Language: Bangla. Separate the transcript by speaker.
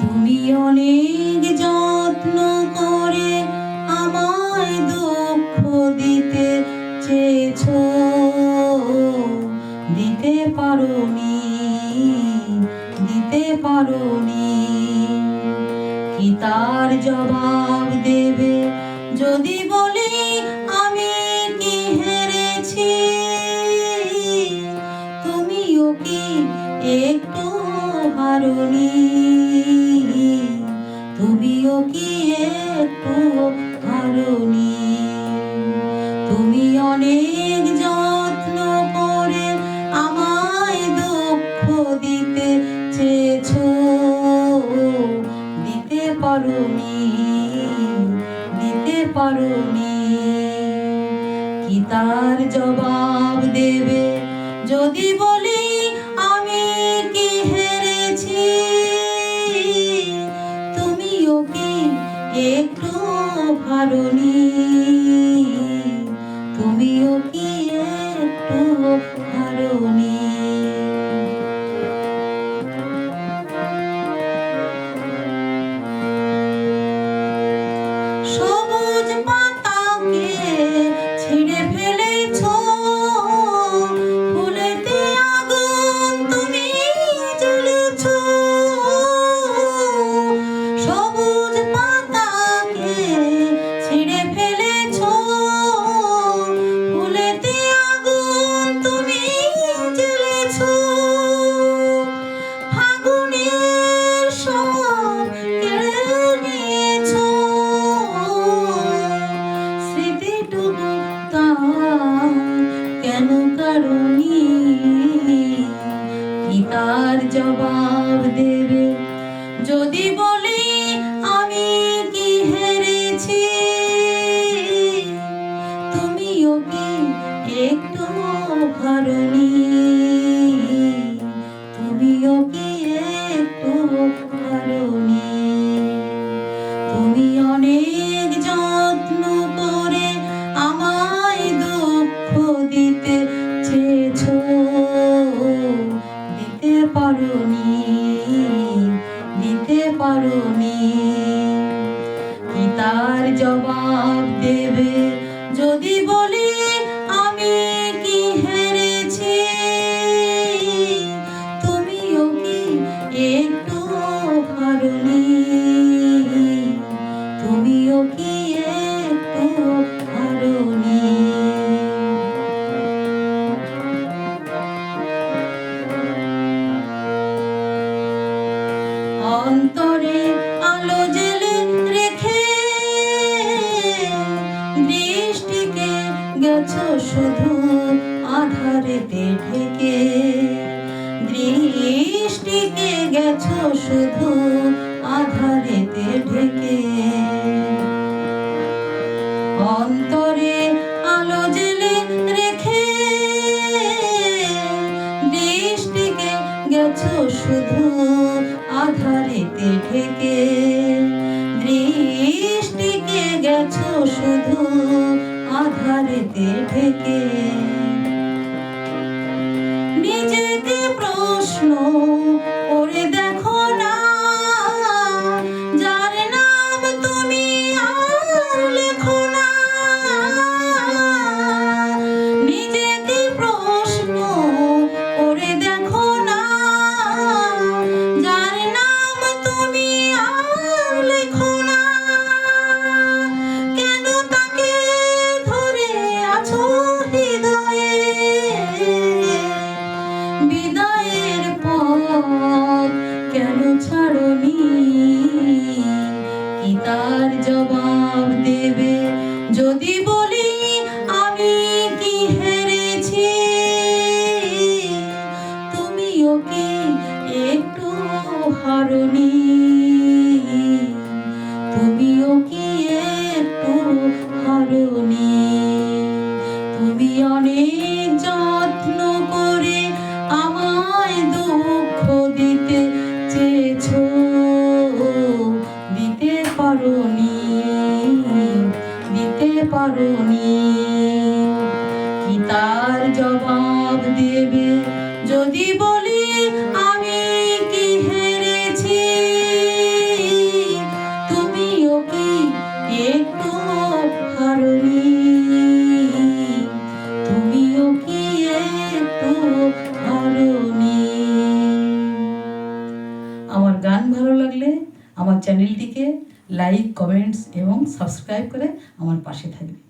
Speaker 1: তুমি অনেক যত্ন করে আমায় দুঃখ দিতে চেয়েছ। দিতে পারোনি দিতে পারোনি। কি তার জবাব দেবে? যদি বলি আমি কি হেরেছি? তুমিও কি একটু হারুনি? তুমিও কি একটু হারুনি তুমি অনেক যত্ন করে আমায় দুঃখ দিতে চেয়েছ। দিতে পারোনি দিতে পারোনি। কি তার জবাব দেবে? যদি বলি হারুনি কেন কারণি? কি তার জবাব দেবে? যদি কি তার জবাব দেবে যদি বলি দৃষ্টিকে গেছো শুধু আধারেতে ঢেকে। অন্তরে আলো জেলে রেখে দৃষ্টিকে গেছো শুধু আধারেতে ঢেকে। দৃষ্টিকে গেছো শুধু আধারেতে ঢেকে। তার জবাব দেবে। যদি বলি, আমি কি একটু হারনি। তুমিও কি একটু হারনি। তুমি অনেক যত্ন করে আমায় দুঃখ কি তার জবাব দেবে। যদি বলি, আমি কি হেরেছি? তুমিও কি একটু হারনি? তুমিও কি একটু হারনি? আমার গান ভালো লাগলে আমার চ্যানেলটিকে লাইক, কমেন্টস এবং সাবস্ক্রাইব করে আমার পাশে থাকবে।